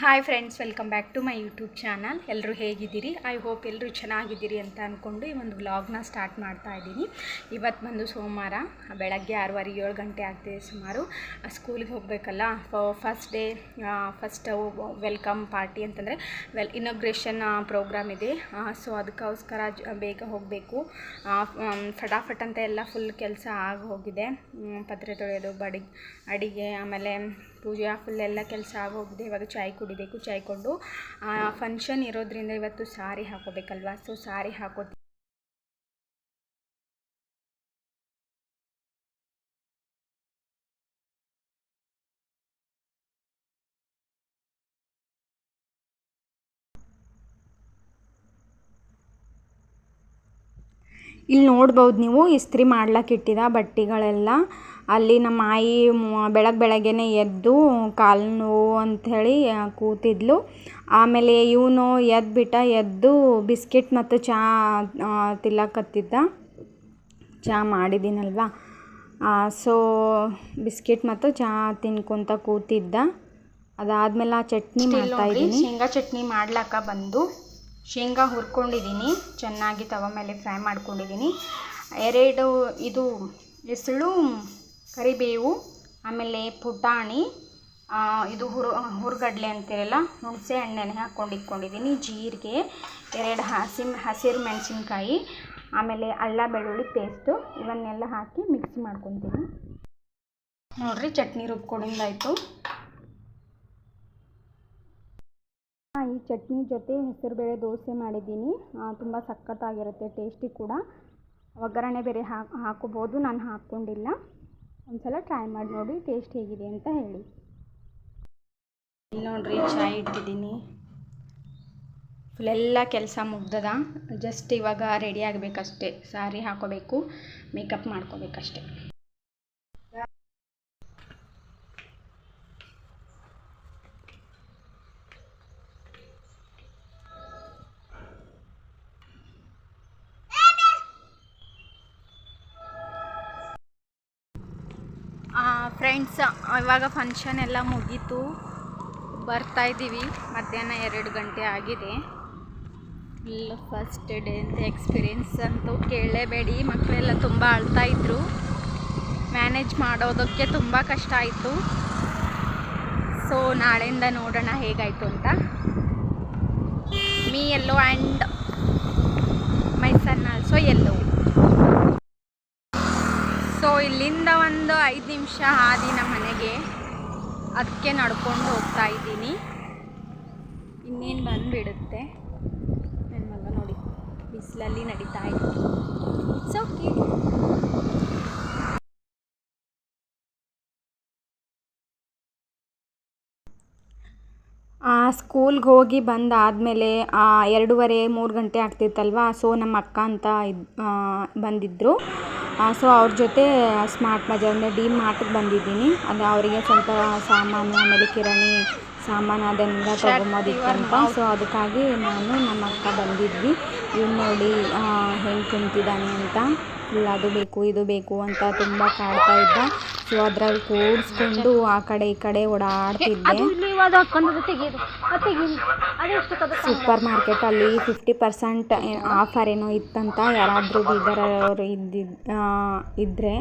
Hi friends welcome back to my YouTube channel ಎಲ್ಲರೂ ಹೇಗಿದ್ದೀರಿ? I hope ಎಲ್ಲರೂ ಚೆನ್ನಾಗಿದ್ದೀರಿ ಅಂತ ಅಂದ್ಕೊಂಡು ಈ ಒಂದು ವ್ಲಾಗ್ನ ಸ್ಟಾರ್ಟ್ ಮಾಡ್ತಾ ಇದ್ದೀನಿ. ಇವತ್ತು ಬಂದು ಸೋಮವಾರ, ಬೆಳಗ್ಗೆ ಆರೂವರೆ, ಏಳು ಗಂಟೆ ಆಗ್ತಿದೆ ಸುಮಾರು. ಸ್ಕೂಲಿಗೆ ಹೋಗಬೇಕಲ್ಲ? First day first welcome party ಅಂತಂದರೆ ವೆಲ್ ಇನಾಗ್ರೇಷನ್ ಪ್ರೋಗ್ರಾಮ್ ಇದೆ. ಸೊ ಅದಕ್ಕೋಸ್ಕರ ಬೇಗ ಹೋಗಬೇಕು. ಫಟಾಫಟ್ ಅಂತ ಎಲ್ಲ ಫುಲ್ ಕೆಲಸ ಆಗಿ ಹೋಗಿದೆ. ಪತ್ರೆ ತೊಳೆಯೋದು, ಬಡಿ, ಅಡಿಗೆ, ಆಮೇಲೆ ಪೂಜೆ ಫುಲ್ ಎಲ್ಲ ಕೆಲಸ ಆಗೋಗಿದೆ ಇವಾಗ ಚಾಯ್ ಕುಡಿಬೇಕು, ಚಾಯ್ ಕೊಂಡು ಫಂಕ್ಷನ್ ಇರೋದ್ರಿಂದ ಇವತ್ತು ಸಾರಿ ಹಾಕೋಬೇಕಲ್ವಾ? ಸೊ ಸಾರಿ ಹಾಕೋ ಇಲ್ಲಿ ನೋಡ್ಬೋದು ನೀವು, ಇಸ್ತ್ರಿ ಮಾಡ್ಲಕ್ಕೆ ಇಟ್ಟಿದ ಬಟ್ಟೆಗಳೆಲ್ಲ. ಅಲ್ಲಿ ನಮ್ಮ ಆಯಿ ಬೆಳಗ್ಗೆ ಬೆಳಗ್ಗೆನೆ ಎದ್ದು ಕಾಲು ನೋವು ಅಂಥೇಳಿ ಆ, ಕೂತಿದ್ಲು. ಆಮೇಲೆ ಇವನು ಎದ್ದು ಬಿಟ್ಟ ಎದ್ದು ಬಿಸ್ಕೆಟ್ ಮತ್ತು ಚಹಾ ತಿಲ್ಲಕತ್ತಿದ್ದ ಚಹಾ ಮಾಡಿದ್ದೀನಲ್ವ? ಸೊ ಬಿಸ್ಕೆಟ್ ಮತ್ತು ಚಹಾ ತಿನ್ಕೊತ ಕೂತಿದ್ದ. ಅದಾದ್ಮೇಲೆ ಆ ಚಟ್ನಿ ಮಾಡ್ತಾ ಇದ್ದೀನಿ. ಶೇಂಗಾ ಚಟ್ನಿ ಮಾಡ್ಲಾಕ ಬಂದು ಶೇಂಗಾ ಹುರ್ಕೊಂಡಿದ್ದೀನಿ. ಚೆನ್ನಾಗಿ ತವ ಮೇಲೆ ಫ್ರೈ ಮಾಡ್ಕೊಂಡಿದ್ದೀನಿ. ಎರಡು ಇದು ಹೆಸಳು ಕರಿಬೇವು, ಆಮೇಲೆ ಪುಟಾಣಿ ಇದು ಹುರು, ಹುರ್ಗಡ್ಲೆ ಅಂತೀರಲ್ಲ ಹುಣಸೆ ಹಣ್ಣೆನೆ ಹಾಕ್ಕೊಂಡು ಇಟ್ಕೊಂಡಿದ್ದೀನಿ, ಜೀರಿಗೆ, ಎರಡು ಹಸಿ ಹಸಿರು ಮೆಣಸಿನ್ಕಾಯಿ, ಆಮೇಲೆ ಅಲ್ಲ ಬೆಳ್ಳುಳ್ಳಿ ಪೇಸ್ಟು, ಇವನ್ನೆಲ್ಲ ಹಾಕಿ ಮಿಕ್ಸ್ ಮಾಡ್ಕೊತೀನಿ. ನೋಡಿರಿ ಚಟ್ನಿ ರುಬ್ಕೊಂಡಿದ್ದಾಯಿತು ಈ ಚಟ್ನಿ ಜೊತೆ ಹೆಸರುಬೇಳೆ ದೋಸೆ ಮಾಡಿದ್ದೀನಿ. ತುಂಬ ಸಖತ್ತಾಗಿರುತ್ತೆ, ಟೇಸ್ಟಿ ಕೂಡ. ಒಗ್ಗರಣೆ ಬೇರೆ ಹಾಕ್, ಹಾಕೋಬೋದು, ನಾನು ಹಾಕ್ಕೊಂಡಿಲ್ಲ. ಒಂದ್ಸಲ ಟ್ರೈ ಮಾಡಿ ನೋಡಿ ಟೇಸ್ಟ್ ಹೇಗಿದೆ ಅಂತ ಹೇಳಿ. ಇಲ್ಲಿ ನೋಡ್ರಿ ಚಾಯ್ ಇಟ್ಟಿದ್ದೀನಿ. ಫುಲ್ ಎಲ್ಲ ಕೆಲಸ ಮುಗ್ದದ. ಜಸ್ಟ್ ಇವಾಗ ರೆಡಿ ಆಗಬೇಕಷ್ಟೆ. ಸಾರಿ ಹಾಕೋಬೇಕು ಮೇಕಪ್ ಮಾಡ್ಕೋಬೇಕಷ್ಟೆ. ಫ್ರೆಂಡ್ಸ್ ಇವಾಗ ಫಂಕ್ಷನ್ ಎಲ್ಲ ಮುಗೀತು. ಬರ್ತಾ ಇದ್ದೀವಿ. ಮಧ್ಯಾಹ್ನ ಎರಡು ಗಂಟೆ ಆಗಿದೆ. ಫುಲ್ ಫಸ್ಟ್ ಡೇ ಅಂತ ಎಕ್ಸ್ಪೀರಿಯೆನ್ಸ್ ಅಂತೂ ಕೇಳಲೇಬೇಡಿ. ಮಕ್ಕಳೆಲ್ಲ ತುಂಬ ಅಳ್ತಾ ಇದ್ರು. ಮ್ಯಾನೇಜ್ ಮಾಡೋದಕ್ಕೆ ತುಂಬ ಕಷ್ಟ ಆಯಿತು. ಸೊ ನಾಳೆಯಿಂದ ನೋಡೋಣ ಹೇಗಾಯಿತು ಅಂತ. Me yellow and my son also yellow so ಇಲ್ಲಿಂದ ಒಂದು ಐದು ನಿಮಿಷ ಹಾದಿ ನಮ್ಮ ಮನೆಗೆ. ಅದಕ್ಕೆ ನಡ್ಕೊಂಡು ಹೋಗ್ತಾ ಇದ್ದೀನಿ. ಇನ್ನೇನು ಬಂದುಬಿಡುತ್ತೆ? ನನ್ನ ಮಗ ನೋಡಿ, ಬಿಸಿಲಲ್ಲಿ ನಡೀತಾ ಇದ್ದೀನಿ ಇಟ್ಸ್ ಓಕೆ ಸ್ಕೂಲ್ಗೆ ಹೋಗಿ ಬಂದಾದಮೇಲೆ ಎರಡೂವರೆ ಮೂರು ಗಂಟೆ ಆಗ್ತಿತ್ತಲ್ವ? ಸೊ ನಮ್ಮ ಅಕ್ಕ ಅಂತ ಇದು ಬಂದಿದ್ದರು ಸೊ ಅವ್ರ ಜೊತೆ ಸ್ಮಾರ್ಟ್ ಮಜಾ ಅಂದರೆ ಡಿ ಮಾರ್ಟ್ಗೆ ಬಂದಿದ್ದೀನಿ. ಅಂದರೆ ಅವರಿಗೆ ಸ್ವಲ್ಪ ಸಾಮಾನು, ಆಮೇಲೆ ಕಿರಾಣಿ ಸಾಮಾನು ಅದನ್ನೆಲ್ಲ ತೊಗೊಂಬೋದಿತ್ತಂತ ಸೊ ಅದಕ್ಕಾಗಿ ನಾನು ನಮ್ಮ ಅಕ್ಕ ಬಂದಿದ್ವಿ. ಇವ್ನು ನೋಡಿ ಹೆಂಗೆ ಕುಂತಿದ್ದಾನೆ ಅಂತ. ಫುಲ್ ಅದು ಬೇಕು ಇದು ಬೇಕು ಅಂತ ತುಂಬ ಕಾಡ್ತಾ ಇದ್ದ. ಸೊ ಅದ್ರಲ್ಲಿ ಕೂಡಿಸ್ಕೊಂಡು ಆ ಕಡೆ ಈ ಕಡೆ ಓಡಾಡ್ತಿದ್ದೆ. ಸೂಪರ್ ಮಾರ್ಕೆಟಲ್ಲಿ ಫಿಫ್ಟಿ ಪರ್ಸೆಂಟ್ ಆಫರ್ ಏನೋ ಇತ್ತಂತ. ಯಾರಾದರೂ ಬೀದರವರು ಇದ್ದಿದ್ದು ಇದ್ದರೆ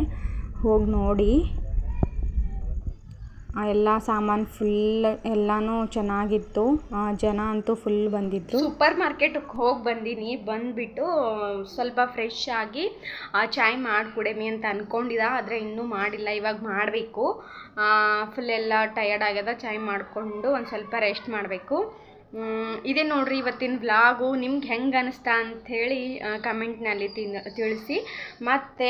ಹೋಗಿ ನೋಡಿ. ಎಲ್ಲ ಸಾಮಾನು ಫುಲ್ ಎಲ್ಲನೂ ಚೆನ್ನಾಗಿತ್ತು. ಜನ ಅಂತೂ ಫುಲ್ ಬಂದಿದ್ರು. ಸೂಪರ್ ಮಾರ್ಕೆಟ್ಗೆ ಹೋಗಿ ಬಂದೀನಿ. ಬಂದುಬಿಟ್ಟು ಸ್ವಲ್ಪ ಫ್ರೆಶ್ ಆಗಿ ಚಾಯ್ ಮಾಡಿಕೊಡೇಮಿ ಅಂತ ಅಂದ್ಕೊಂಡಿದ್ದ ಆದರೆ ಇನ್ನೂ ಮಾಡಿಲ್ಲ. ಇವಾಗ ಮಾಡಬೇಕು. ಫುಲ್ ಎಲ್ಲ ಟಯರ್ಡ್ ಆಗ್ಯದ. ಚಾಯ್ ಮಾಡಿಕೊಂಡು ಒಂದು ಸ್ವಲ್ಪ ರೆಸ್ಟ್ ಮಾಡಬೇಕು. ಇದೇ ನೋಡ್ರಿ ಇವತ್ತಿನ ವ್ಲಾಗು ನಿಮ್ಗೆ ಹೆಂಗೆ ಅನಿಸ್ತಾ ಅಂಥೇಳಿ ಕಮೆಂಟ್ನಲ್ಲಿ ತಿನ್, ತಿಳಿಸಿ. ಮತ್ತು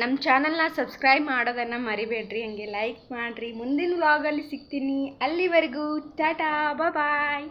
ನಮ್ಮ ಚಾನಲ್ನ ಸಬ್ಸ್ಕ್ರೈಬ್ ಮಾಡೋದನ್ನು ಮರಿಬೇಡ್ರಿ. ಹಂಗೆ ಲೈಕ್ ಮಾಡಿರಿ. ಮುಂದಿನ ವ್ಲಾಗಲ್ಲಿ ಸಿಗ್ತೀನಿ. ಅಲ್ಲಿವರೆಗೂ, ಟಾಟಾ ಬಾಯ್